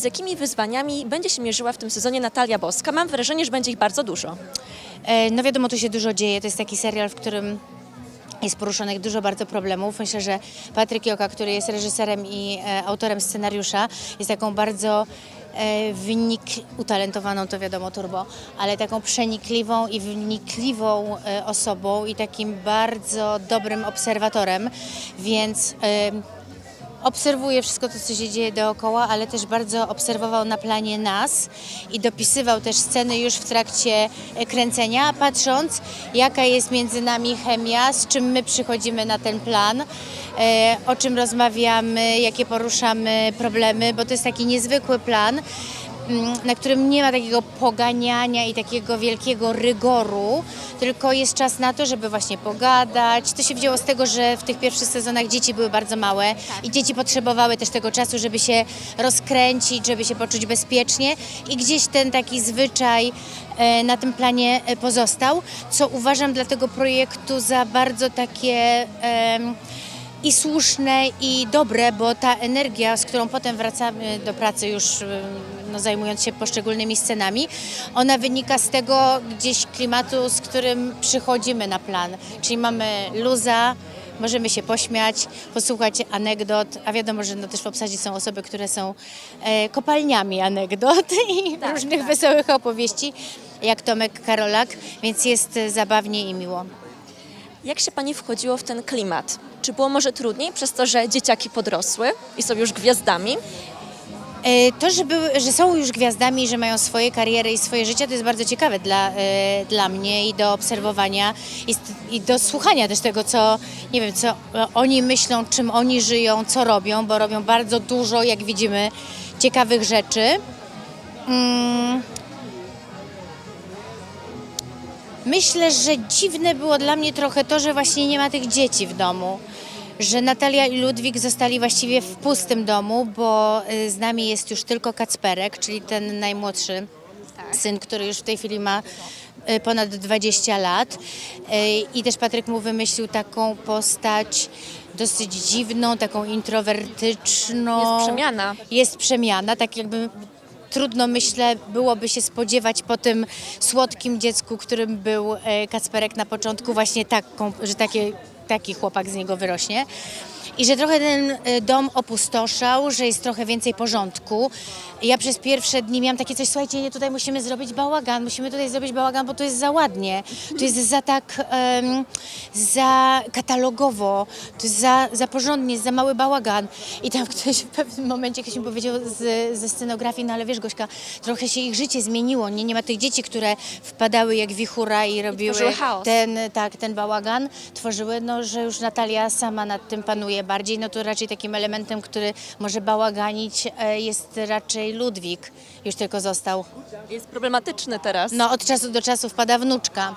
Z jakimi wyzwaniami będzie się mierzyła w tym sezonie Natalia Boska? Mam wrażenie, że będzie ich bardzo dużo. E, No wiadomo, tu się dużo dzieje. To jest taki serial, w którym jest poruszonych dużo bardzo problemów. Myślę, że Patryk Joka, który jest reżyserem i e, autorem scenariusza, jest taką bardzo e, wynik, utalentowaną, to wiadomo, turbo, ale taką przenikliwą i wnikliwą osobą i takim bardzo dobrym obserwatorem, więc obserwuje wszystko to, co się dzieje dookoła, ale też bardzo obserwował na planie nas i dopisywał też sceny już w trakcie e, kręcenia, patrząc jaka jest między nami chemia, z czym my przychodzimy na ten plan, e, o czym rozmawiamy, jakie poruszamy problemy, bo to jest taki niezwykły plan na którym nie ma takiego poganiania i takiego wielkiego rygoru, tylko jest czas na to, żeby właśnie pogadać. To się wzięło z tego, że w tych pierwszych sezonach dzieci były bardzo małe i dzieci potrzebowały też tego czasu, żeby się rozkręcić, żeby się poczuć bezpiecznie i gdzieś ten taki zwyczaj e, na tym planie e, pozostał, co uważam dla tego projektu za bardzo takie... i słuszne i dobre, bo ta energia, z którą potem wracamy do pracy już no, zajmując się poszczególnymi scenami, ona wynika z tego gdzieś klimatu, z którym przychodzimy na plan. Czyli mamy luza, możemy się pośmiać, posłuchać anegdot, a wiadomo, że no, też w obsadzie są osoby, które są e, kopalniami anegdot i różnych wesołych opowieści, jak Tomek Karolak, więc jest zabawnie i miło. Jak się Pani wchodziło w ten klimat? Czy było może trudniej przez to, że dzieciaki podrosły i są już gwiazdami? E, To, że, były, że są już gwiazdami, że mają swoje kariery i swoje życie, to jest bardzo ciekawe dla, e, dla mnie i do obserwowania i, i do słuchania też tego, co, nie wiem, co oni myślą, czym oni żyją, co robią, bo robią bardzo dużo, jak widzimy, ciekawych rzeczy. Mm. Myślę, że dziwne było dla mnie trochę to, że właśnie nie ma tych dzieci w domu. Że Natalia i Ludwik zostali właściwie w pustym domu, bo y, z nami jest już tylko Kacperek, czyli ten najmłodszy syn, który już w tej chwili ma y, ponad 20 lat. Y, I też Patryk mu wymyślił taką postać dosyć dziwną, taką introwertyczną. Jest przemiana. Jest przemiana, tak jakby trudno myślę byłoby się spodziewać po tym słodkim dziecku, którym był Kacperek na początku właśnie taką, że takie, taki chłopak z niego wyrośnie. I że trochę ten e, dom opustoszał, że jest trochę więcej porządku. Ja przez pierwsze dni miałam takie coś, słuchajcie, nie, tutaj musimy zrobić bałagan, musimy tutaj zrobić bałagan, bo to jest za ładnie, to jest za tak, em, za katalogowo, to jest za, za porządnie, jest za mały bałagan. I tam ktoś w pewnym momencie ktoś mi powiedział z, ze scenografii, no ale wiesz Gośka, trochę się ich życie zmieniło, nie, nie ma tych dzieci, które wpadały jak wichura i robiły chaos. ten, tak, ten bałagan, tworzyły, no że już Natalia sama nad tym panuje bardziej, no to raczej takim elementem, który może bałaganić e, jest raczej Ludwik, już tylko został. Jest problematyczny teraz. No od czasu do czasu wpada wnuczka.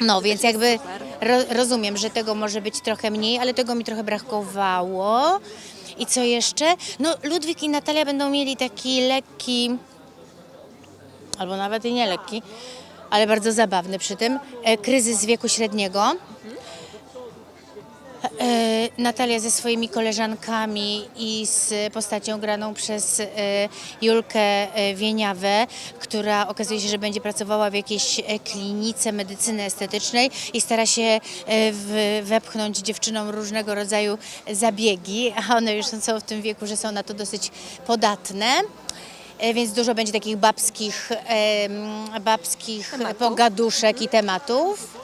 No, więc jakby ro, rozumiem, że tego może być trochę mniej, ale tego mi trochę brakowało. I co jeszcze? No, Ludwik i Natalia będą mieli taki lekki, albo nawet i nie lekki, ale bardzo zabawny przy tym, e, kryzys wieku średniego. E, Natalia ze swoimi koleżankami i z postacią graną przez e, Julkę e, Wieniawę, która okazuje się, że będzie pracowała w jakiejś e, klinice medycyny estetycznej i stara się e, w- wepchnąć dziewczynom różnego rodzaju zabiegi, a one już są w tym wieku, że są na to dosyć podatne. E, Więc dużo będzie takich babskich, em, babskich pogaduszek i tematów.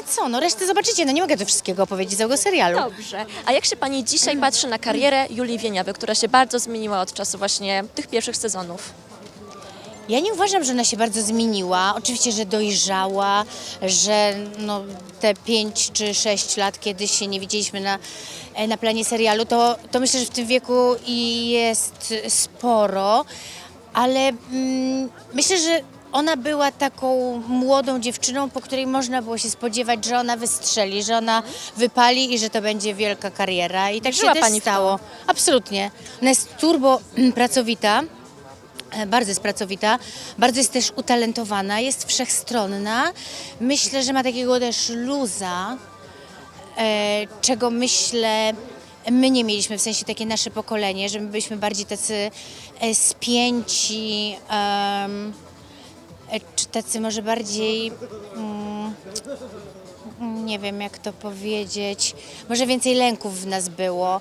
I co, no resztę zobaczycie, no nie mogę tu wszystkiego opowiedzieć z tego serialu. Dobrze. A jak się Pani dzisiaj patrzy na karierę Julii Wieniawy, która się bardzo zmieniła od czasu właśnie tych pierwszych sezonów? Ja nie uważam, że ona się bardzo zmieniła. Oczywiście, że dojrzała, że no, te 5 czy 6 lat, kiedy się nie widzieliśmy na, e, na planie serialu, to, to myślę, że w tym wieku i jest sporo, ale mm, myślę, że ona była taką młodą dziewczyną, po której można było się spodziewać, że ona wystrzeli, że ona wypali i że to będzie wielka kariera. I tak Wierzyła się pani w to? stało. Absolutnie. Ona jest turbo pracowita. E, Bardzo jest pracowita, bardzo jest też utalentowana, jest wszechstronna. Myślę, że ma takiego też luza, e, czego myślę my nie mieliśmy, w sensie takie nasze pokolenie, że my byliśmy bardziej tacy e, spięci, em, czy tacy może bardziej, mm, nie wiem jak to powiedzieć, może więcej lęków w nas było,